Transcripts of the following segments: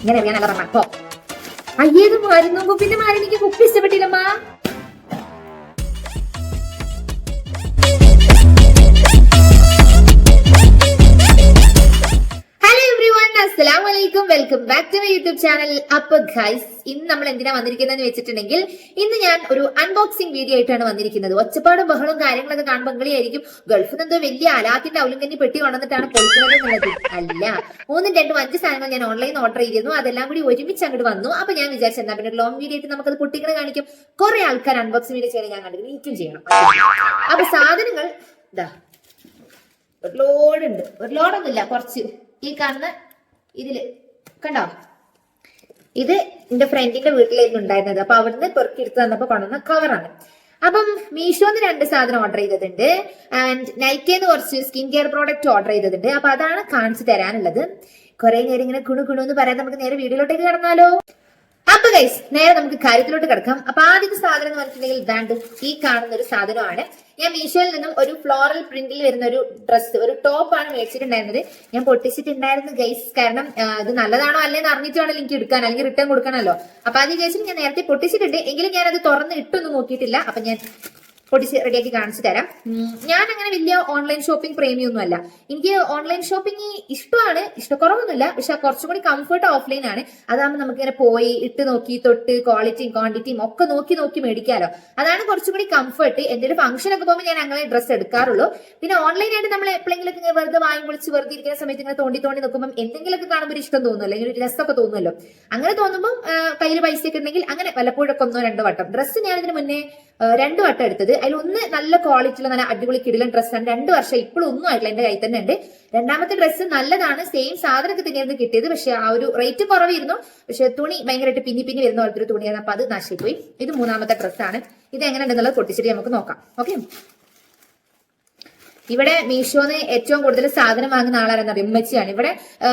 ഇങ്ങനെ ഞാൻ പറഞ്ഞ പോ അയ്യേത് മരുന്നു പിന്നെ മാറി എനിക്ക് കുപ്പി ഇഷ്ടപ്പെട്ടില്ലമ്മ. അസ്സലാം welcome back to my YouTube channel അപ്പൊ ഗൈസ് ഇന്ന് നമ്മൾ എന്തിനാ വന്നിരിക്കുന്നതെന്ന് വെച്ചിട്ടുണ്ടെങ്കിൽ ഇന്ന് ഞാൻ ഒരു അൺബോക്സിംഗ് വീഡിയോ ആയിട്ടാണ് വന്നിരിക്കുന്നത്. ഒച്ചപ്പാടും ബഹളവും കാര്യങ്ങളൊക്കെ കാണുമ്പോൾ നിങ്ങളായിരിക്കും ഗൾഫിൽ നിന്ന് വലിയ അലാത്തിന്റെ ഔലിങ്കന്നി പെട്ടി കൊണ്ടുവന്നിട്ടാണ് പൊളിക്കുന്നത് എന്നുള്ളത്. അല്ല മൂന്നും രണ്ടും അഞ്ച് സാധനങ്ങൾ ഞാൻ ഓൺലൈൻ ഓർഡർ ചെയ്തിരുന്നു. അതെല്ലാം കൂടി ഒരുമിച്ച് അങ്ങോട്ട് വന്നു. അപ്പൊ ഞാൻ വിചാരിച്ചു എന്നാ പിന്നെ ലോങ് വീഡിയോ ആയിട്ട് നമുക്കത് കുട്ടികളെ കാണിക്കും. കുറെ ആൾക്കാർ അൺബോക്സിംഗ് വീഡിയോ ചെയ്യാൻ ഞാൻ കണ്ടിരുന്നു. എനിക്കും ചെയ്യണം. അപ്പൊ സാധനങ്ങൾ ഇതാ ഒരു ലോഡ് ഉണ്ട്. ഒരു ലോഡൊന്നുമില്ല കുറച്ച് ഈ കാണുന്ന ഇതിൽ കണ്ടോ? ഇത് എന്റെ ഫ്രണ്ടിന്റെ വീട്ടിലായിരുന്നു ഉണ്ടായിരുന്നത്. അപ്പൊ അവിടുന്ന് പെറുക്കിയെടുത്ത് തന്നപ്പോ കൊണ്ടുവന്ന കവറാണ് അപ്പം മീഷോന്ന് രണ്ട് സാധനം ഓർഡർ ചെയ്തിട്ടുണ്ട് ആൻഡ് നൈക്കേന്ന് കുറച്ച് സ്കിൻ കെയർ പ്രോഡക്റ്റ് ഓർഡർ ചെയ്തിട്ടുണ്ട് അപ്പൊ അതാണ് കാണിച്ചു തരാനുള്ളത്. കുറെ നേരം ഇങ്ങനെ കുണു കുണു എന്ന് പറയാൻ നമുക്ക് നേരെ വീഡിയോയിലോട്ടേക്ക് കടന്നാലോ. അപ്പൊ ഗൈസ് നേരെ നമുക്ക് കാര്യത്തിലോട്ട് കിടക്കാം. അപ്പൊ ആദ്യത്തെ സാധനം എന്ന് പറഞ്ഞിട്ടുണ്ടെങ്കിൽ ദാണ്ട് ഈ കാണുന്ന ഒരു സാധനമാണ്. ഞാൻ മീഷോയിൽ നിന്നും ഒരു ഫ്ലോറൽ പ്രിന്റിൽ വരുന്ന ഒരു ഡ്രസ്സ് ഒരു ടോപ്പ് ആണ് മേടിച്ചിട്ടുണ്ടായിരുന്നത്. ഞാൻ പൊട്ടിച്ചിട്ടുണ്ടായിരുന്നു ഗൈസ് കാരണം ഇത് നല്ലതാണോ അല്ലേന്ന് അറിഞ്ഞിട്ടാണ് എനിക്ക് എടുക്കാൻ അല്ലെങ്കിൽ റിട്ടേൺ കൊടുക്കണമല്ലോ. അപ്പൊ അത് വിചാരിച്ചു ഞാൻ നേരത്തെ പൊട്ടിച്ചിട്ടുണ്ട്. എങ്കിലും ഞാൻ അത് തുറന്ന് ഇട്ടൊന്നും നോക്കിയിട്ടില്ല. അപ്പൊ ഞാൻ പൊട്ടിച്ച് റെഡിയാക്കി കാണിച്ചു തരാം. ഞാൻ അങ്ങനെ വലിയ ഓൺലൈൻ ഷോപ്പിംഗ് പ്രേമിയൊന്നും അല്ല എനിക്ക് ഓൺലൈൻ ഷോപ്പിംഗ് ഇഷ്ടമാണ് ഇഷ്ടക്കുറവൊന്നുമില്ല. പക്ഷെ കുറച്ചും കൂടി കംഫർട്ട് ഓഫ്ലൈൻ ആണ്. അതാകുമ്പോൾ നമുക്ക് ഇങ്ങനെ പോയി ഇട്ട് നോക്കി തൊട്ട് ക്വാളിറ്റിയും ക്വാണ്ടിറ്റിയും ഒക്കെ നോക്കി നോക്കി മേടിക്കാലോ. അതാണ് കുറച്ചും കൂടി കംഫർട്ട് എന്തെങ്കിലും ഫംഗ്ഷൻ ഒക്കെ പോകുമ്പോൾ ഞാൻ അങ്ങനെ ഡ്രസ്സ് എടുക്കാറുള്ളൂ. പിന്നെ ഓൺലൈൻ ആയിട്ട് നമ്മൾ എപ്പോഴെങ്കിലും ഇങ്ങനെ വെറുതെ വാങ്ങി വിളിച്ച് വെറുതെ ഇരിക്കുന്ന സമയത്ത് ഇങ്ങനെ തോണ്ടി തോണ്ടി നോക്കുമ്പോൾ എന്തെങ്കിലുമൊക്കെ കാണുമ്പോൾ ഒരു ഇഷ്ടം തോന്നുമല്ലോ. അല്ലെങ്കിൽ ഒരു രസമൊക്കെ തോന്നുമല്ലോ. അങ്ങനെ തോന്നുമ്പോൾ കയ്യിൽ പൈസ ഒക്കെ ഉണ്ടെങ്കിൽ അങ്ങനെ വല്ലപ്പോഴൊക്കെ ഒന്നോ രണ്ടോ വട്ടം. ഡ്രസ്സ് ഞാൻ ഇതിന് മുന്നേ രണ്ട് വട്ടം എടുത്തത്. അതിൽ ഒന്ന് നല്ല ക്വാളിറ്റിയുള്ള നല്ല അടിപൊളി കിടിലൻ ഡ്രസ്സാണ് രണ്ട് വർഷം ഇപ്പോഴും ഒന്നും ആയിട്ടില്ല എന്റെ കയ്യിൽ തന്നെ ഉണ്ട്. രണ്ടാമത്തെ ഡ്രസ്സ് നല്ലതാണ്. സെയിം സാധനമൊക്കെ തന്നെയായിരുന്നു കിട്ടിയത്. പക്ഷെ ആ ഒരു റേറ്റ് കുറവായിരുന്നു. പക്ഷെ തുണി ഭയങ്കരമായിട്ട് പിന്നി പിന്നി വരുന്ന പോലത്തെ ഒരു തുണിയാണ് അപ്പൊ അത് നശിപ്പോയി ഇത് മൂന്നാമത്തെ ഡ്രസ്സാണ് ഇത് എങ്ങനെ ഉണ്ടെന്നുള്ളത് പൊട്ടിച്ചിട്ട് നമുക്ക് നോക്കാം. ഓക്കെ ഇവിടെ മീഷോന്ന് ഏറ്റവും കൂടുതൽ സാധനം വാങ്ങുന്ന ആളാരെന്ന് അറിയാം? ഉമ്മച്ചിയാണ്. ഇവിടെ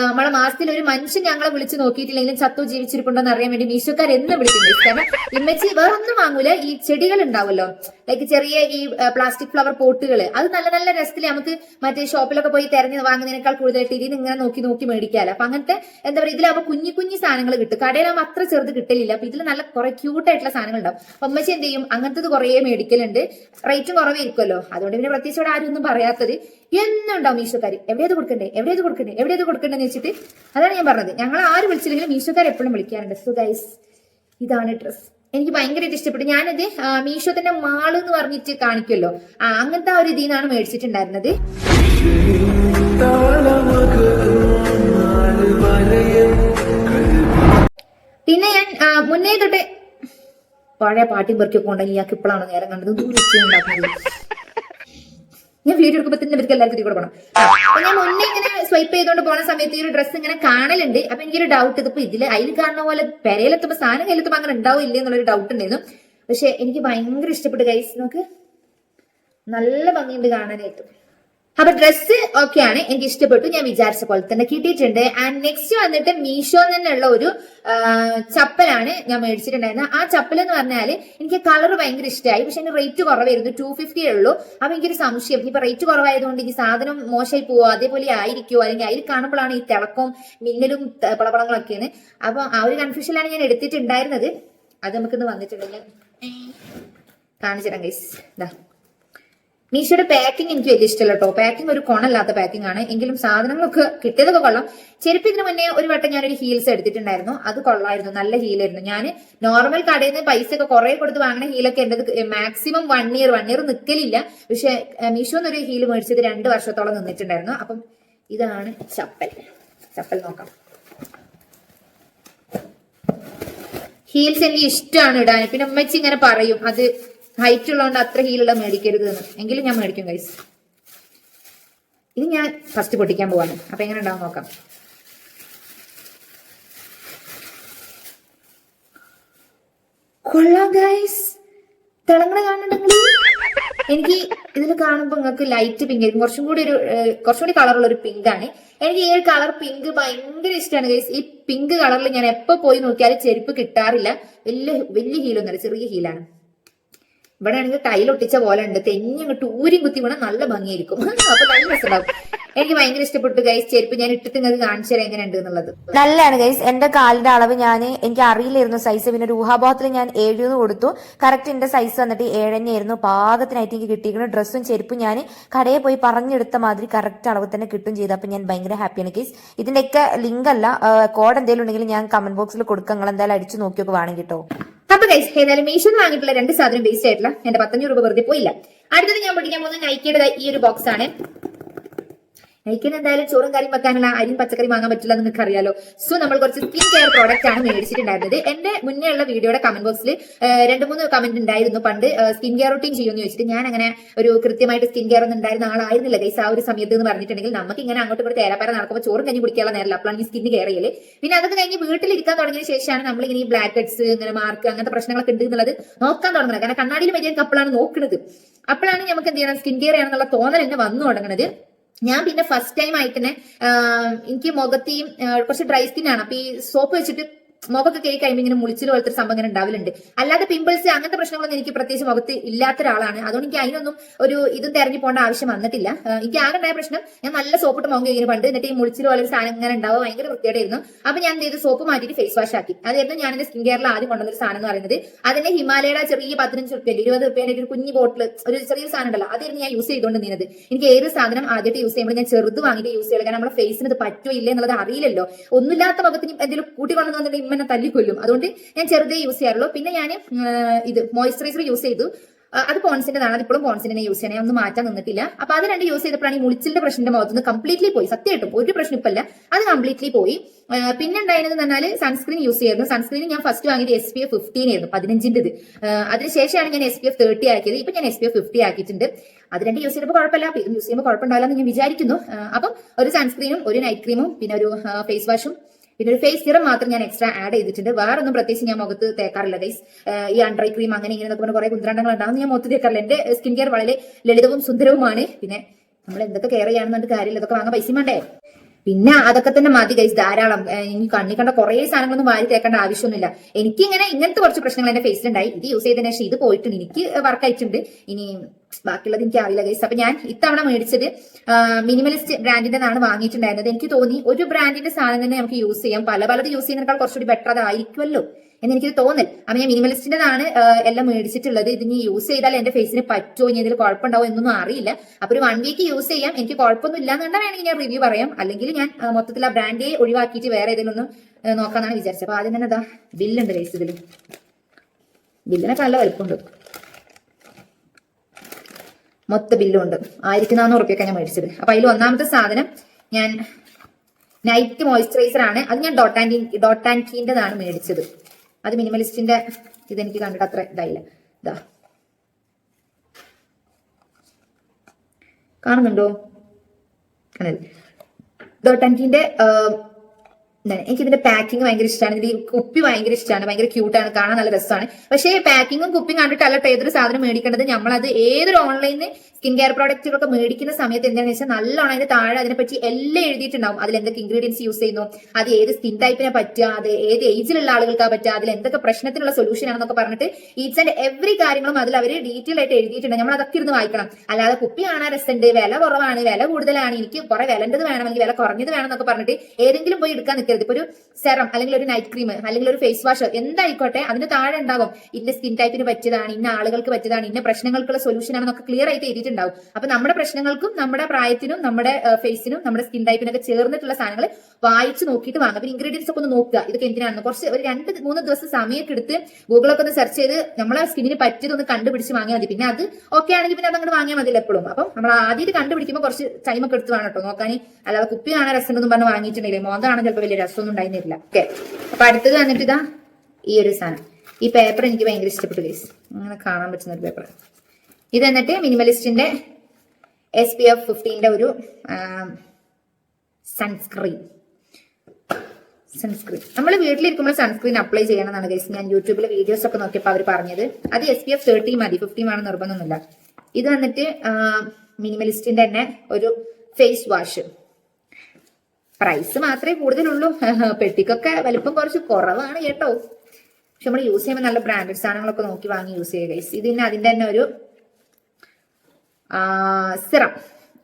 നമ്മളെ മാസത്തിൽ ഒരു മനുഷ്യൻ ഞങ്ങളെ വിളിച്ച് നോക്കിയിട്ടില്ലെങ്കിലും ചത്തു ജീവിച്ചിരിപ്പുണ്ടോ എന്ന് അറിയാൻ വേണ്ടി മീഷോക്കാർ എന്ന് വിളിക്കുന്നു കാരണം ഇമ്മച്ചി വേറെ ഒന്നും വാങ്ങൂല. ഈ ചെടികൾ ഉണ്ടാവുമല്ലോ. ലൈക്ക് ചെറിയ ഈ പ്ലാസ്റ്റിക് ഫ്ലവർ പോട്ടുകൾ അത് നല്ല നല്ല രസത്തിൽ നമുക്ക് മറ്റേ ഷോപ്പിലൊക്കെ പോയി തെരഞ്ഞ് വാങ്ങുന്നതിനേക്കാൾ കൂടുതലായിട്ട് ഇതിന് ഇങ്ങനെ നോക്കി നോക്കി മേടിക്കാല്ലോ അപ്പൊ അങ്ങനത്തെ എന്താ പറയുക ഇതിലാവുമ്പോൾ കുഞ്ഞു കുഞ്ഞു സാധനങ്ങൾ കിട്ടും. കടയിലാവുമ്പോൾ അത്ര ചെറുത് കിട്ടലില്ല. അപ്പൊ ഇതിൽ നല്ല കുറെ ക്യൂട്ടായിട്ടുള്ള സാധനങ്ങൾ ഉണ്ടാവും. അപ്പൊ അമ്മച്ചി എന്ത് ചെയ്യും? അങ്ങനത്തത് കുറേ മേടിക്കലുണ്ട്. റേറ്റും കുറവായിരിക്കുമല്ലോ. അതുകൊണ്ട് പിന്നെ പ്രത്യേകിച്ച് ഇവിടെ ആരും ഒന്നും പറയാത്തത് എന്നുണ്ടാവും മീശോക്കാർ എവിടെയത് കൊടുക്കണ്ടേ? എവിടെയത് കൊടുക്കണ്ടേ? എവിടെയത് കൊടുക്കണ്ടെന്ന് വെച്ചിട്ട് അതാണ് ഞാൻ പറഞ്ഞത്. ഞങ്ങൾ ആര് വിളിച്ചില്ലെങ്കിലും മീശോക്കാർ എപ്പോഴും വിളിക്കാറുണ്ട്. സോ ഗൈസ് ഇതാണ് ഡ്രസ് എനിക്ക് ഭയങ്കരമായിട്ട് ഇഷ്ടപ്പെട്ടു. ഞാനത് മീഷോ തന്നെ മാൾ എന്ന് പറഞ്ഞിട്ട് കാണിക്കുമല്ലോ. ആ അങ്ങനത്തെ ഒരു ഇതിൽ നിന്നാണ് മേടിച്ചിട്ടുണ്ടായിരുന്നത്. പിന്നെ ഞാൻ മുന്നേ തൊട്ട് പഴയ പാട്ടി പെറുക്കിയൊക്കെ ഉണ്ടെങ്കിൽ ഞാൻ ഇപ്പോഴാണ് നേരം കണ്ടത്? ദൂരെ ഉണ്ടാക്കുന്നത് ഞാൻ വീഡിയോ എടുക്കുമ്പോൾ തന്നെ ഇവർക്ക് എല്ലാവർക്കും കൂടെ പോകണം അപ്പൊ ഞാൻ മുന്നേ ഇങ്ങനെ സ്വൈപ്പ് ചെയ്തുകൊണ്ട് പോണ സമയത്ത് ഈ ഒരു ഡ്രസ്സ് ഇങ്ങനെ കാണലുണ്ട്. അപ്പൊ എനിക്കൊരു ഡൗട്ട് ഇതിപ്പോ ഇതിൽ അതിൽ കാണുന്ന പോലെ പെരയിലെത്തുമ്പോ സാധനം കയ്യിലെത്തുമ്പോ അങ്ങനെ ഉണ്ടാവില്ലേ എന്നുള്ള എന്നുള്ളൊരു ഡൗട്ട് ഉണ്ടായിരുന്നു. പക്ഷെ എനിക്ക് ഭയങ്കര ഇഷ്ടപ്പെട്ടു ഗൈസ് നോക്ക്. നല്ല ഭംഗിയുണ്ട് കാണാനായിട്ട്. അപ്പൊ ഡ്രസ്സ് ഒക്കെയാണ് എനിക്ക് ഇഷ്ടപ്പെട്ടു. ഞാൻ വിചാരിച്ച പോലെ തന്നെ കിട്ടിയിട്ടുണ്ട്. ആൻഡ് നെക്സ്റ്റ് വന്നിട്ട് മീഷോ തന്നെയുള്ള ഒരു ചപ്പലാണ് ഞാൻ മേടിച്ചിട്ടുണ്ടായിരുന്നത് ആ ചപ്പൽ എന്ന് പറഞ്ഞാൽ എനിക്ക് കളർ ഭയങ്കര ഇഷ്ടമായി പക്ഷെ അതിന് റേറ്റ് കുറവായിരുന്നു. ടു ഫിഫ്റ്റി ഉള്ളൂ. അപ്പൊ എനിക്കൊരു സംശയം. ഇപ്പൊ റേറ്റ് കുറവായതുകൊണ്ട് ഈ സാധനം മോശമായി പോവോ? അതേപോലെ ആയിരിക്കുമോ അല്ലെങ്കിൽ അതിൽ കാണുമ്പോഴാണ് ഈ തിളക്കവും മിന്നലും പളപളങ്ങളൊക്കെയാണ്. അപ്പൊ ആ ഒരു കൺഫ്യൂഷനിലാണ് ഞാൻ എടുത്തിട്ടുണ്ടായിരുന്നത്. അത് നമുക്കിന്ന് വന്നിട്ടുണ്ടെങ്കിൽ കാണിച്ചിടാം ഗൈസ് ഇതാ മീഷോയുടെ പാക്കിംഗ് എനിക്ക് വലിയ ഇഷ്ടമല്ല കേട്ടോ പാക്കിംഗ് ഒരു കൊണല്ലാത്ത പാക്കിംഗ് ആണ്. എങ്കിലും സാധനങ്ങളൊക്കെ കിട്ടിയതൊക്കെ കൊള്ളാം. ചെരുപ്പ് ഇതിന് മുന്നേ ഒരു വട്ടം ഞാനൊരു ഹീൽസ് എടുത്തിട്ടുണ്ടായിരുന്നു. അത് കൊള്ളായിരുന്നു. നല്ല ഹീലായിരുന്നു ഞാൻ നോർമൽ കടയിൽ നിന്ന് പൈസ ഒക്കെ കുറെ കൊടുത്ത് വാങ്ങുന്ന ഹീലൊക്കെ എന്റെ maximum one year one year നിൽക്കലില്ല പക്ഷെ മീഷോന്ന് ഒരു ഹീൽ മേടിച്ചത് രണ്ട് വർഷത്തോളം നിന്നിട്ടുണ്ടായിരുന്നു. അപ്പം ഇതാണ് ചപ്പൽ. ചപ്പൽ നോക്കാം. ഹീൽസ് എനിക്ക് ഇഷ്ടമാണ് ഇടാൻ. പിന്നെ അമ്മച്ചി ഇങ്ങനെ പറയും. അത് ഹൈറ്റ് ഉള്ളതുകൊണ്ട് അത്ര ഹീലുള്ള മേടിക്കരുത് എന്ന്. എങ്കിലും ഞാൻ മേടിക്കും ഗൈസ് ഇനി ഞാൻ ഫസ്റ്റ് പൊട്ടിക്കാൻ പോവാണ്. അപ്പൊ എങ്ങനെ ഉണ്ടാവും നോക്കാം. കൊള്ളാം ഗൈസ് തിളങ്ങണ കാണുന്നുണ്ടെങ്കിൽ എനിക്ക് ഇതിൽ കാണുമ്പോൾ നിങ്ങൾക്ക് ലൈറ്റ് പിങ്ക് ആയിരിക്കും. കുറച്ചും കൂടി ഒരു കുറച്ചും കൂടി കളറുള്ള ഒരു പിങ്ക് ആണ്. എനിക്ക് ഈ ഒരു കളർ പിങ്ക് ഭയങ്കര ഇഷ്ടമാണ് ഗൈസ് ഈ പിങ്ക് കളറിൽ ഞാൻ എപ്പോ പോയി നോക്കിയാലും ചെരുപ്പ് കിട്ടാറില്ല. വലിയ വലിയ ഹീലൊന്നുമല്ല ചെറിയ ഹീലാണ് ഇവിടെ ആണെങ്കിൽ ടൈൽ ഒട്ടിച്ച പോലെ ഉണ്ട് തെഞ്ഞങ്ങോട്ട് ഊരി കുത്തി വീണാൽ നല്ല ഭംഗിയായിരിക്കും. അപ്പൊ നല്ല രസമുണ്ടാവും. എനിക്ക് ഭയങ്കര ഇഷ്ടപ്പെട്ടു ഗൈസ് ചെരുപ്പ് ഞാൻ ഇട്ടിട്ട് നിങ്ങൾക്ക് കാണിച്ചു തരാം എങ്ങനെയുണ്ട് എന്നുള്ളത്. നല്ലതാണ് ഗൈസ് എന്റെ കാലിന്റെ അളവ് ഞാൻ എനിക്ക് അറിയില്ലായിരുന്നു സൈസ് പിന്നെ ഒരു ഊഹാബോധത്തിൽ ഞാൻ ഏഴ് കൊടുത്തു. കറക്റ്റ് എന്റെ സൈസ് വന്നിട്ട് ഏഴന്നെയായിരുന്നു പാകത്തിനായിട്ട് എനിക്ക് കിട്ടിയിരിക്കുന്നു ഡ്രസ്സും ചെരുപ്പും ഞാൻ കടയിൽ പോയി പറഞ്ഞെടുത്ത മാതിരി കറക്റ്റ് അളവ് തന്നെ കിട്ടും ചെയ്തു. അപ്പൊ ഞാൻ ഭയങ്കര ഹാപ്പിയാണ് ഗൈസ് ഇതിന്റെയൊക്കെ ലിങ്ക് അല്ല. കോഡ് എന്തെങ്കിലും ഉണ്ടെങ്കിൽ ഞാൻ കമന്റ് ബോക്സിൽ കൊടുക്കാം. നിങ്ങൾ എന്തായാലും അടിച്ചു നോക്കിയൊക്കെ വേണം കേട്ടോ. ഗൈസ് ഏതായാലും മീഷോന്ന് വാങ്ങിയിട്ടുള്ള രണ്ട് സാധനം വേസ്റ്റ് ആയിട്ടുള്ള എന്റെ പത്തഞ്ഞൂറ് രൂപ വെറുതെ പോയില്ല. അടുത്തത് ഞാൻ പഠിക്കാൻ പോകുന്ന നൈക്കിയുടെ ഈ ഒരു ബോക്സ് ആണ്. നൈക്കിന് എന്തായാലും ചോറും കറിയും വെക്കാനുള്ള അരിയും പച്ചക്കറി വാങ്ങാൻ പറ്റില്ല എന്ന് നിങ്ങൾക്ക് അറിയാലോ സോ നമ്മൾ കുറച്ച് സ്കിൻ കെയർ പ്രോഡക്റ്റ് ആണ് മേടിച്ചിട്ടുണ്ടായിരുന്നത്. എന്റെ മുന്നേ ഉള്ള വീഡിയോയുടെ കമന്റ് ബോക്സിൽ രണ്ട് മൂന്ന് കമന്റ് ഉണ്ടായിരുന്നു. പണ്ട് സ്കിൻ കെയർ റൂട്ടീൻ ചെയ്യുമെന്ന് ചോദിച്ചിട്ട് ഞാൻ അങ്ങനെ ഒരു കൃത്യമായിട്ട് സ്കിൻ കെയർ ഒന്നും ഉണ്ടായിരുന്ന ആളായിരുന്നില്ല. ഗൈസ് ആ ഒരു സമയത്ത് എന്ന് പറഞ്ഞിട്ടുണ്ടെങ്കിൽ നമുക്ക് ഇങ്ങനെ അങ്ങോട്ട് ഇവിടെ തേരാപ്പാര നടക്കുമ്പോൾ ചോറും കഞ്ഞി കുടിക്കാനുള്ള നേരല്ല അപ്പോഴാണ് ഈ സ്കിൻ കെയർ ചെയ്യൽ. പിന്നെ അതൊക്കെ കഴിഞ്ഞ് വീട്ടിലിരിക്കാൻ തുടങ്ങിയ ശേഷമാണ് നമ്മൾ ഇങ്ങനെ ഈ ബ്ലാക്ക് ഹെഡ്സ് ഇങ്ങനെ മാർക്ക് അങ്ങനത്തെ പ്രശ്നങ്ങളൊക്കെ ഉണ്ട് എന്നുള്ളത് നോക്കാൻ തുടങ്ങുന്നത്. കാരണം കണ്ണാടിയിൽ വലിയ കപ്പിളാണ് നോക്കുന്നത് അപ്പോഴാണ് നമുക്ക് എന്ത് ചെയ്യണം? സ്കിൻ കെയർ ചെയ്യണം എന്നുള്ള തോന്നൽ തന്നെ വന്നു തുടങ്ങുന്നത് ഞാൻ പിന്നെ ഫസ്റ്റ് ടൈം ആയിട്ട് തന്നെ എനിക്ക് മുഖത്തെയും കുറച്ച് ഡ്രൈ സ്കിൻ ആണ്. അപ്പൊ ഈ സോപ്പ് വെച്ചിട്ട് മുഖമൊക്കെ കേക്ക് കഴിയുമ്പോൾ ഇങ്ങനെ മുളിച്ചിൽ പോലത്തെ സംഭവം ഇങ്ങനെ ഉണ്ടാവലുണ്ട്. അല്ലാതെ പിമ്പിൾസ് അങ്ങനത്തെ പ്രശ്നങ്ങളൊന്നും എനിക്ക് പ്രത്യേകിച്ച് മുഖത്ത് ഇല്ലാത്ത ഒരാളാണ് അതുകൊണ്ട് എനിക്ക് അതിനൊന്നും ഒരു ഇതും തെരഞ്ഞു പോകേണ്ട ആവശ്യം വന്നിട്ടില്ല. എനിക്ക് ആകെ ഉണ്ടായ പ്രശ്നം ഞാൻ നല്ല സോപ്പിട്ട് മുഖം ഇങ്ങനെ പണ്ട് എന്നിട്ട് ഈ മുളിച്ചിൽ പോലെ ഒരു സാധനം ഇങ്ങനെ ഉണ്ടാവുക ഭയങ്കര വൃത്തിയായിട്ടായിരുന്നു അപ്പൊ ഞാൻ ചെയ്ത്? സോപ്പ് മാറ്റിയിട്ട് ഫേസ് വാഷ് ആക്കി. അതായിരുന്നു ഞാൻ എന്റെ സ്കിൻ കെയറിൽ ആദ്യം കൊണ്ടുവന്ന ഒരു സാധനം എന്ന് പറയുന്നത്. അതിന്റെ ഹിമാലയയുടെ ചെറിയ പതിനഞ്ച് റുപ്യ ഇരുപത് റുപ്യേന്റെ ഒരു കുഞ്ഞു ബോട്ടിൽ ഒരു ചെറിയ സാധനം ഉണ്ടല്ലോ അതായിരുന്നു ഞാൻ യൂസ് ചെയ്തുകൊണ്ട് നിന്നത്. എനിക്ക് ഏത് സാധനം ആദ്യമായിട്ട് യൂസ് ചെയ്യുമ്പോൾ ഞാൻ ചെറുത് വാങ്ങിയിട്ട് യൂസ് ചെയ്യുക കാരണം നമ്മുടെ ഫേസിന് ഇത് പറ്റോ ഇല്ലേ എന്നുള്ളത് അറിയില്ലല്ലോ. ഒന്നുമില്ലാത്ത മുഖത്തിന് എന്തെങ്കിലും കൂട്ടി ഇമ്മനെ തല്ലിക്കൊല്ലും. അതുകൊണ്ട് ഞാൻ ചെറുതേ യൂസ് ചെയ്യാറുള്ളൂ. പിന്നെ ഞാൻ ഇത് മോയ്സ്ചറൈസർ യൂസ് ചെയ്തു. അത് പോൺസിന്റെതാണ് അത് ഇപ്പോഴും പോൺസിന്റെ യൂസ് ചെയ്യണേ ഒന്നും മാറ്റാൻ നിന്നിട്ടില്ല. അപ്പൊ അത് രണ്ട് യൂസ് ചെയ്തപ്പോഴാണ് ഈ മുളിച്ചിന്റെ പ്രശ്നത്തിന്റെ മുഖത്തുനിന്ന് കംപ്ലീറ്റ്ലി പോയി. സത്യമായിട്ടും ഒരു പ്രശ്നം ഇപ്പല്ല. അത് കംപ്ലീറ്റ്ലി പോയി. പിന്നെ ഉണ്ടായിരുന്നത് പറഞ്ഞാൽ സൺസ്ക്രീൻ യൂസ് ചെയ്യുന്നു. സൺസ്ക്രീൻ ഞാൻ ഫസ്റ്റ് വാങ്ങിയത് എസ് പി എഫ് ഫിഫ്റ്റീൻ ആയിരുന്നു പതിനഞ്ചിന്റെ അതിനുശേഷമാണ് ഞാൻ എസ് പി എഫ് തേർട്ടി ആക്കിയത്. ഇപ്പൊ ഞാൻ എസ് പി എഫ് ഫിഫ്റ്റി ആക്കിയിട്ടുണ്ട്. അത് രണ്ട് യൂസ് ചെയ്തപ്പോൾ കുഴപ്പമില്ല. യൂസ് ചെയ്യുമ്പോൾ കുഴപ്പമുണ്ടാവില്ല എന്ന് ഞാൻ വിചാരിക്കുന്നു. അപ്പം ഒരു സൺസ്ക്രീനും ഒരു നൈറ്റ് ക്രീമും പിന്നെ ഒരു ഫേസ് വാഷും പിന്നെ ഒരു ഫേസ് സിറം മാത്രം ഞാൻ എക്സ്ട്രാ ആഡ് ചെയ്തിട്ടുണ്ട്. വേറെ ഒന്നും പ്രത്യേകിച്ച് ഞാൻ മുഖത്ത് തേക്കാറില്ല ഗൈസ് ഈ അൺഡ്രൈ ക്രീം അങ്ങനെ ഇങ്ങനെ എന്നൊക്കെ കുറെ കുന്ത്രണ്ടങ്ങൾ ഉണ്ടാവും ഞാൻ മുഖത്ത് തേക്കാറില്ല. എന്റെ സ്കിൻ കെയർ വളരെ ലളിതവും സുന്ദരവുമാണ്. പിന്നെ നമ്മൾ എന്തൊക്കെ കെയർ ചെയ്യാണെന്നുണ്ട് കാര്യമില്ല. ഇതൊക്കെ വാങ്ങാൻ പൈസ വേണ്ടേ? പിന്നെ അതൊക്കെ തന്നെ മതി ഗൈസ് ധാരാളം. എനിക്ക് കണ്ണി കണ്ട കുറെ സാധനങ്ങളൊന്നും വാരി തേക്കേണ്ട ആവശ്യമൊന്നുമില്ല. എനിക്ക് ഇങ്ങനെ ഇങ്ങനത്തെ കുറച്ച് പ്രശ്നങ്ങൾ എന്റെ ഫേസിലുണ്ടായി. ഇത് യൂസ് ചെയ്തതിനു ശേഷം ഇത് പോയിട്ടുണ്ട്. എനിക്ക് വർക്ക് ആയിട്ടുണ്ട്. ഇനി ബാക്കിയുള്ളത് എനിക്ക് അറിയില്ല ഗൈസ് അപ്പൊ ഞാൻ ഇത്തവണ മേടിച്ചത് മിനിമലിസ്റ്റ് ബ്രാൻഡിന്റെതാണ് വാങ്ങിയിട്ടുണ്ടായിരുന്നത്. എനിക്ക് തോന്നി ഒരു ബ്രാൻഡിന്റെ സാധനം തന്നെ നമുക്ക് യൂസ് ചെയ്യാം. പല പലത് യൂസ് ചെയ്യുന്നതിനേക്കാൾ കുറച്ചുകൂടി ബെറ്റർ അതായിരിക്കുമല്ലോ എന്ന് എനിക്ക് തോന്നൽ. അപ്പൊ ഞാൻ മിനിമലിസ്റ്റിന്റെതാണ് എല്ലാം മേടിച്ചിട്ടുള്ളത്. ഇത് ഇനി യൂസ് ചെയ്താൽ എന്റെ ഫേസിന് പറ്റുമോ ഇനി ഇതിൽ കുഴപ്പമുണ്ടാവോ എന്നൊന്നും അറിയില്ല. അപ്പൊ ഒരു വൺ വീക്ക് യൂസ് ചെയ്യാം. എനിക്ക് കുഴപ്പമൊന്നും ഇല്ല എന്നുണ്ടെങ്കിൽ വേണമെങ്കിൽ ഞാൻ റിവ്യൂ പറയാം. അല്ലെങ്കിൽ ഞാൻ മൊത്തത്തിൽ ആ ബ്രാൻഡേ ഒഴിവാക്കിയിട്ട് വേറെ ഏതെങ്കിലും നോക്കാന്നാണ് വിചാരിച്ചത്. അപ്പൊ ആദ്യം തന്നെ ബില്ലുണ്ട് ഗൈസ് ഇതിൽ ബില്ലിനൊക്കെ നല്ല വലുപ്പമുണ്ട്. മൊത്ത ബില്ലുണ്ട്. ആയിരത്തി നാനൂറ് റുപ്യൊക്കെ ഞാൻ മേടിച്ചത്. അപ്പൊ അതിൽ ഒന്നാമത്തെ സാധനം ഞാൻ നൈറ്റ് മോയ്സ്ചറൈസർ ആണ്. അത് ഞാൻ ഡോട്ടാൻ ഡോട്ടാൻ കീന്റെതാണ് മേടിച്ചത്. അത് മിനിമലിസ്റ്റിന്റെ ഇതെനിക്ക് കണ്ടിട്ട് അത്ര ഇതായില്ല. ഇതാ കാണുന്നുണ്ടോ? ടെന്റിന്റെ എന്താണ്? എനിക്ക് ഇതിന്റെ പാക്കിംഗ് ഭയങ്കര ഇഷ്ടമാണ് ഇതിന്റെ കുപ്പി ഭയങ്കര ഇഷ്ടമാണ് ഭയങ്കര ക്യൂട്ടാണ് കാണാൻ നല്ല രസമാണ്. പക്ഷേ പാക്കിങ്ങും കുപ്പിയും കണ്ടിട്ട് കേട്ടോ ഏതൊരു സാധനം മേടിക്കേണ്ടത് നമ്മളത് ഏതൊരു ഓൺലൈനിൽ സ്കിൻ കെയർ പ്രോഡക്റ്റുകളൊക്കെ മേടിക്കുന്ന സമയത്ത് എന്താണെന്ന് വെച്ചാൽ നല്ലോണം അതിന്റെ താഴെ അതിനെപ്പറ്റി എല്ലാം എഴുതിയിട്ടുണ്ടാവും. അതിൽ എന്തൊക്കെ ഇൻഗ്രീഡിയൻസ് യൂസ് ചെയ്യുന്നു അത് ഏത് സ്കിൻ ടൈപ്പിനെ പറ്റുക അത് ഏത് ഏജിലുള്ള ആളുകൾക്കാ പറ്റുക അതിൽ എന്തൊക്കെ പ്രശ്നത്തിനുള്ള സൊല്യൂഷൻ ആണെന്നൊക്കെ പറഞ്ഞിട്ട് ഈച്ച് ആൻഡ് എവറി കാര്യങ്ങളും അതിൽ അവർ ഡീറ്റെയിൽ ആയിട്ട് എഴുതിയിട്ടുണ്ട്. നമ്മൾ അതൊക്കെ ഇരുന്ന് വായിക്കണം. അല്ലാതെ കുപ്പി കാണാൻ രസമുണ്ട് വില കുറവാണ് വില കൂടുതലാണ് എനിക്ക് കുറെ വിലന്റെത് വേണം അല്ലെങ്കിൽ വില കുറഞ്ഞത് വേണം എന്നൊക്കെ പറഞ്ഞിട്ട് ഏതെങ്കിലും പോയി എടുക്കാൻ നിൽക്കരുത്. ഇപ്പൊ ഒരു സെറം അല്ലെങ്കിൽ ഒരു നൈറ്റ് ക്രീം അല്ലെങ്കിൽ ഒരു ഫേസ് വാഷ് എന്തായിക്കോട്ടെ അതിന് താഴെ ഉണ്ടാവും ഇന്ന സ്കിൻ ടൈപ്പിന് പറ്റിയതാണ് ഇന്ന ആളുകൾക്ക് പറ്റിയതാണ് ഇന്ന പ്രശ്നങ്ങൾക്കുള്ള സൊല്യൂഷൻ ആണെന്നൊക്കെ ക്ലിയർ ആയിട്ട് എഴുതിയിട്ടുണ്ടാവും. അപ്പൊ നമ്മുടെ പ്രശ്നങ്ങൾക്കും നമ്മുടെ പ്രായത്തിനും നമ്മുടെ ഫേസിനും നമ്മുടെ സ്കിൻ ടൈപ്പിനൊക്കെ ചേർന്നിട്ടുള്ള സാധനങ്ങൾ വായിച്ച് നോക്കിയിട്ട് വാങ്ങുക. പിന്നെ ഇൻഗ്രീഡിയൻസ് ഒക്കെ ഒന്ന് നോക്കുക. ഇതൊക്കെ എന്തിനാണെന്ന്. കുറച്ച് ഒരു രണ്ട് മൂന്ന് ദിവസം സമയമൊക്കെ എടുത്ത് ഗൂഗിളൊക്കെ ഒന്ന് സെർച്ച് ചെയ്ത് നമ്മളെ സ്കിന്നിന് പറ്റിയതൊന്ന് കണ്ടുപിടിച്ച് വാങ്ങിയാൽ മതി. പിന്നെ അത് ഓക്കെ ആണെങ്കിൽ പിന്നെ അതങ്ങോട്ട് വാങ്ങിയാൽ മതി എപ്പോഴും അപ്പം നമ്മൾ ആദ്യം കണ്ടുപിടിക്കുമ്പോൾ കുറച്ച് ടൈമൊക്കെ എടുത്ത് വേണം കേട്ടോ നോക്കാൻ അല്ലാതെ കുപ്പി കാണാൻ രസമുണ്ടെന്ന് പറഞ്ഞ് വാങ്ങിയിട്ടുണ്ടെങ്കിൽ മോന്താണെങ്കിൽ ചിലപ്പോൾ വലിയ രസമൊന്നും ഉണ്ടായിരുന്നില്ല. ഓക്കെ അപ്പൊ അടുത്തത് വന്നിട്ട് ഇതാ ഈ ഒരു സാധനം. ഈ പേപ്പർ എനിക്ക് ഭയങ്കര ഇഷ്ടപ്പെട്ടു ഗൈസ് അങ്ങനെ കാണാൻ പറ്റുന്ന ഒരു പേപ്പർ ഇത് എന്നിട്ട് മിനിമലിസ്റ്റിന്റെ എസ് പി എഫ് ഫിഫ്റ്റീന്റെ ഒരു സൺസ്ക്രീൻ സൺസ്ക്രീൻ നമ്മൾ വീട്ടിലിരിക്കുമ്പോൾ സൺസ്ക്രീൻ അപ്ലൈ ചെയ്യണം എന്നാണ് ഗൈസ് ഞാൻ യൂട്യൂബിൽ വീഡിയോസ് ഒക്കെ നോക്കിയപ്പോൾ അവർ പറഞ്ഞത്. അത് എസ് പി എഫ് തേർട്ടി മതി. ഫിഫ്റ്റി ആണ് നിർബന്ധമൊന്നുമില്ല. ഇത് വന്നിട്ട് മിനിമലിസ്റ്റിന്റെ തന്നെ ഒരു ഫേസ് വാഷ് പ്രൈസ് മാത്രമേ കൂടുതലുള്ളൂ. പെട്ടിക്കൊക്കെ വലിപ്പം കുറച്ച് കുറവാണ് കേട്ടോ. പക്ഷെ നമ്മൾ യൂസ് ചെയ്യുമ്പോൾ നല്ല ബ്രാൻഡഡ് സാധനങ്ങളൊക്കെ നോക്കി വാങ്ങി യൂസ് ചെയ്യുക ഗൈസ് ഇതിന് അതിന്റെ തന്നെ ഒരു സിറം.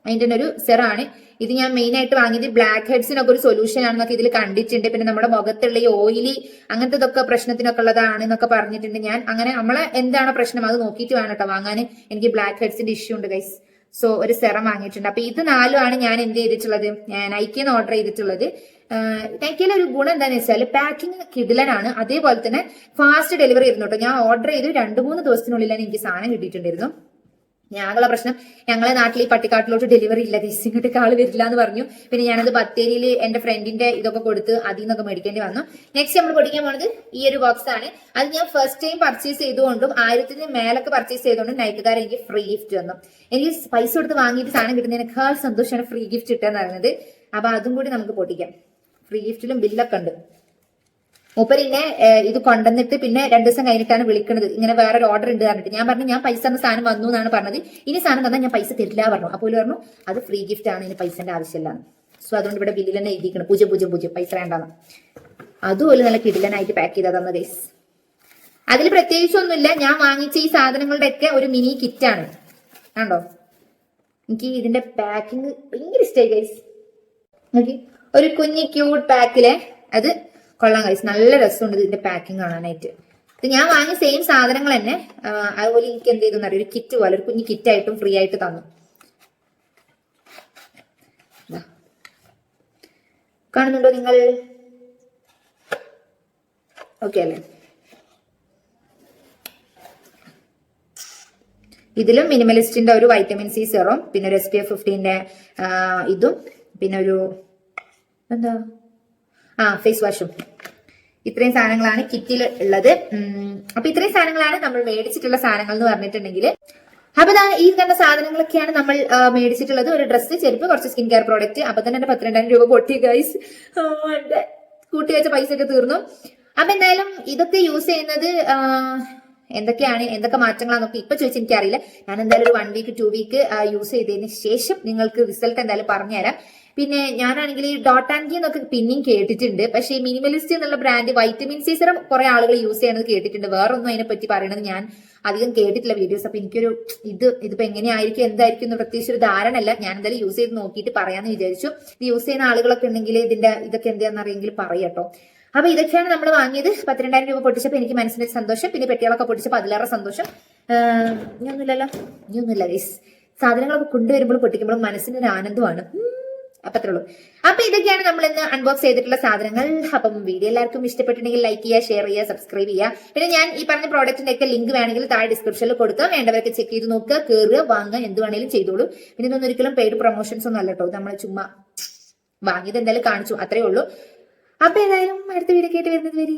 അതിന്റെ തന്നെ ഒരു സിറാണ്. ഇത് ഞാൻ മെയിൻ ആയിട്ട് വാങ്ങിയത് ബ്ലാക്ക് ഹെഡ്സിനൊക്കെ ഒരു സൊല്യൂഷൻ ആണെന്നൊക്കെ ഇതിൽ കണ്ടിട്ടുണ്ട്. പിന്നെ നമ്മുടെ മുഖത്തുള്ള ഈ ഓയിലി അങ്ങനത്തെ ഇതൊക്കെ പ്രശ്നത്തിനൊക്കെ ഉള്ളതാണ് എന്നൊക്കെ പറഞ്ഞിട്ടുണ്ട് ഞാൻ. അങ്ങനെ നമ്മളെ എന്താണ് പ്രശ്നം? അത് നോക്കിയിട്ട് വേണം കേട്ടോ വാങ്ങാൻ. എനിക്ക് ബ്ലാക്ക് ഹെഡ്സിന്റെ ഇഷ്യൂ ഉണ്ട് ഗൈസ് സോ ഒരു സെറം വാങ്ങിയിട്ടുണ്ട്. അപ്പൊ ഇത് നാലുമാണ് ഞാൻ എന്ത് ചെയ്തിട്ടുള്ളത്? ഞാൻ നൈക്കിന്ന് ഓർഡർ ചെയ്തിട്ടുള്ളത്. നൈക്കിയിലെ ഒരു ഗുണം എന്താണെന്ന് വെച്ചാൽ പാക്കിംഗ് കിടിലനാണ്. അതേപോലെ തന്നെ ഫാസ്റ്റ് ഡെലിവറി ആയിരുന്നു കേട്ടോ. ഞാൻ ഓർഡർ ചെയ്ത്. രണ്ട് മൂന്ന് ദിവസത്തിനുള്ളിലാണ് എനിക്ക് സാധനം കിട്ടിയിട്ടുണ്ടായിരുന്നു ഞാനുള്ള പ്രശ്നം. ഞങ്ങളെ നാട്ടിൽ ഈ പട്ടിക്കാട്ടിലോട്ട് ഡെലിവറി ഇല്ല. തിരിച്ച് ഇങ്ങോട്ട് വരില്ല എന്ന് പറഞ്ഞു. പിന്നെ ഞാനത് ബത്തേരിയിൽ എന്റെ ഫ്രണ്ടിന്റെ ഇതൊക്കെ കൊടുത്ത് അതിൽ നിന്നൊക്കെ മേടിക്കേണ്ടി വന്നു. നെക്സ്റ്റ് നമ്മൾ പൊടിക്കാൻ പോണത് ഈ ഒരു ബോക്സ് ആണ്. അത് ഞാൻ ഫസ്റ്റ് ടൈം പർച്ചേസ് ചെയ്തുകൊണ്ടും ആയിരത്തിന് മേലൊക്കെ പർച്ചേസ് ചെയ്തുകൊണ്ടും നൈറ്റുകാരൻ എനിക്ക് ഫ്രീ ഗിഫ്റ്റ് തന്നു. എനിക്ക് പൈസ കൊടുത്ത് വാങ്ങിയിട്ട് സാധനം കിട്ടുന്നതിനേക്കാൾ സന്തോഷമാണ് ഫ്രീ ഗിഫ്റ്റ് കിട്ടുക എന്ന് പറയുന്നത്. അപ്പൊ അതും കൂടി നമുക്ക് പൊട്ടിക്കാം. ഫ്രീ ഗിഫ്റ്റിലും ബില്ലൊക്കെ ഉണ്ട്. മൂപ്പരിന്നെ ഇത് കൊണ്ടുവന്നിട്ട് പിന്നെ രണ്ടു ദിവസം കഴിഞ്ഞിട്ടാണ് വിളിക്കുന്നത്. ഇങ്ങനെ വേറെ ഒരു ഓർഡർ ഉണ്ട് പറഞ്ഞിട്ട്. ഞാൻ പറഞ്ഞു ഞാൻ പൈസ തന്ന സാധനം വന്നു എന്നാണ് പറഞ്ഞത്. ഇനി സാധനം തന്നാൽ ഞാൻ പൈസ തരില്ല പറഞ്ഞു. അപ്പോൾ പറഞ്ഞു അത് ഫ്രീ ഗിഫ്റ്റ് ആണ് ഇനി പൈസന്റെ ആവശ്യമില്ല സോ അതുകൊണ്ട് ഇവിടെ ബില്ലിൽ തന്നെ എഴുതിക്കണം പൂജ്യം പൂജ്യം പൂജ്യം. പൈസ വേണ്ടാന്ന്. അതുപോലെ നല്ല കിടിലനായിട്ട് പാക്ക് ചെയ്താൽ തന്ന ഗൈസ് അതിൽ പ്രത്യേകിച്ചൊന്നുമില്ല. ഞാൻ വാങ്ങിച്ച ഈ സാധനങ്ങളുടെ ഒക്കെ ഒരു മിനി കിറ്റ് ആണ്. കണ്ടോ? എനിക്ക് ഇതിന്റെ പാക്കിങ് ഭയങ്കര ഇഷ്ടമായി ഗൈസ് നോക്കി. ഒരു കുഞ്ഞി ക്യൂട്ട് പാക്കിലെ അത് കൊള്ളാം കഴിച്ചു നല്ല രസമുണ്ട് ഇതിന്റെ പാക്കിംഗ് കാണാനായിട്ട്. ഇത് ഞാൻ വാങ്ങിയ സെയിം സാധനങ്ങൾ തന്നെ അതുപോലെ എനിക്ക് എന്ത് ചെയ്തു ഒരു കിറ്റ് പോലെ ഒരു കുഞ്ഞു കിറ്റ് ആയിട്ടും ഫ്രീ ആയിട്ട് തന്നു. കാണുന്നുണ്ടോ നിങ്ങൾ? ഓക്കെ അല്ലേ? ഇതിലും മിനിമലിസ്റ്റിന്റെ ഒരു വൈറ്റമിൻ സി സെറും പിന്നെ ഒരു എസ് പി എഫ് ഫിഫ്റ്റീന്റെ ഇതും പിന്നെ ഒരു എന്താ? ആ ഫേസ് വാഷും ഇത്രയും സാധനങ്ങളാണ് കിറ്റിൽ ഉള്ളത്. അപ്പൊ ഇത്രയും സാധനങ്ങളാണ് നമ്മൾ മേടിച്ചിട്ടുള്ള സാധനങ്ങൾ എന്ന് പറഞ്ഞിട്ടുണ്ടെങ്കിൽ. അപ്പൊ ഈ കണ്ട സാധനങ്ങളൊക്കെയാണ് നമ്മൾ മേടിച്ചിട്ടുള്ളത്. ഒരു ഡ്രസ്സ് ചെരുപ്പ് കുറച്ച് സ്കിൻ കെയർ പ്രോഡക്റ്റ് അപ്പൊ തന്നെ എന്റെ പത്തിരണ്ടായിരം രൂപ പൊട്ടി ഗൈസ് എന്റെ കൂട്ടി വെച്ച പൈസ ഒക്കെ തീർന്നു. അപ്പൊ എന്തായാലും ഇതൊക്കെ യൂസ് ചെയ്യുന്നത് എന്തൊക്കെയാണ് എന്തൊക്കെ മാറ്റങ്ങളാണെന്നൊക്കെ ഇപ്പൊ ചോദിച്ചാൽ എനിക്കറിയില്ല. ഞാൻ എന്തായാലും ഒരു one week two week use ചെയ്തതിന് ശേഷം നിങ്ങൾക്ക് റിസൾട്ട് എന്തായാലും പറഞ്ഞുതരാം. പിന്നെ ഞാനാണെങ്കിൽ ഈ ഡോട്ട് ആൻഡ് കി എന്നൊക്കെ പിന്നെയും കേട്ടിട്ടുണ്ട്. പക്ഷേ മിനിമലിസ്റ്റ് എന്നുള്ള ബ്രാൻഡ് വൈറ്റമിൻ സി സിറം കുറെ ആളുകൾ യൂസ് ചെയ്യണത് കേട്ടിട്ടുണ്ട്. വേറൊന്നും അതിനെ പറ്റി പറയണത് ഞാൻ അധികം കേട്ടിട്ടില്ല വീഡിയോസ് അപ്പൊ എനിക്കൊരു ഇത് ഇതിപ്പോ എങ്ങനെയായിരിക്കും എന്തായിരിക്കും എന്ന് പ്രത്യേകിച്ച് ഒരു ധാരണ അല്ല ഞാൻ എന്തായാലും യൂസ് ചെയ്ത് നോക്കിയിട്ട് പറയാന്ന് വിചാരിച്ചു. ഇത് യൂസ് ചെയ്യുന്ന ആളുകളൊക്കെ ഉണ്ടെങ്കിൽ ഇതിന്റെ ഇതൊക്കെ എന്താണെന്ന് അറിയെങ്കിൽ പറയട്ടോ. അപ്പൊ ഇതൊക്കെയാണ് നമ്മൾ വാങ്ങിയത്. പത്തിരണ്ടായിരം രൂപ പൊട്ടിച്ചപ്പോൾ എനിക്ക് മനസ്സിന് സന്തോഷം. പിന്നെ പെട്ടികളൊക്കെ പൊട്ടിച്ചപ്പോൾ അതിലേറെ സന്തോഷം. ഇനിയൊന്നുമില്ലല്ലോ? ഇനിയൊന്നുമില്ല ഗൈസ് സാധനങ്ങളൊക്കെ കൊണ്ടുവരുമ്പോൾ പൊട്ടിക്കുമ്പോൾ മനസ്സിന് ഒരു ആനന്ദമാണ്. അപ്പൊ അത്രേ ഉള്ളൂ. അപ്പൊ ഇതൊക്കെയാണ് നമ്മൾ ഇന്ന് അൺബോക്സ് ചെയ്തിട്ടുള്ള സാധനങ്ങൾ. അപ്പം വീഡിയോ എല്ലാവർക്കും ഇഷ്ടപ്പെട്ടിട്ടുണ്ടെങ്കിൽ ലൈക്ക് ചെയ്യുക ഷെയർ ചെയ്യുക സബ്സ്ക്രൈബ് ചെയ്യുക. പിന്നെ ഞാൻ ഈ പറഞ്ഞ പ്രോഡക്റ്റിന്റെ ഒക്കെ ലിങ്ക് വേണമെങ്കിൽ താഴെ ഡിസ്ക്രിപ്ഷനിൽ കൊടുക്കാം. വേണ്ടവരൊക്കെ ചെക്ക് ചെയ്ത് നോക്കുക കയറുക വാങ്ങുക എന്ത് വേണേലും ചെയ്തോളൂ. പിന്നെ ഇതൊന്നും ഒരിക്കലും പെയ്ഡ് പ്രൊമോഷൻസ് ഒന്നും അല്ലട്ടോ നമ്മൾ ചുമ്മാ വാങ്ങിയത് എന്തായാലും കാണിച്ചു. അത്രേ ഉള്ളൂ. അപ്പൊ ഏതായാലും അടുത്ത വീഡിയോ കേട്ട് വരുന്നത് വരെ.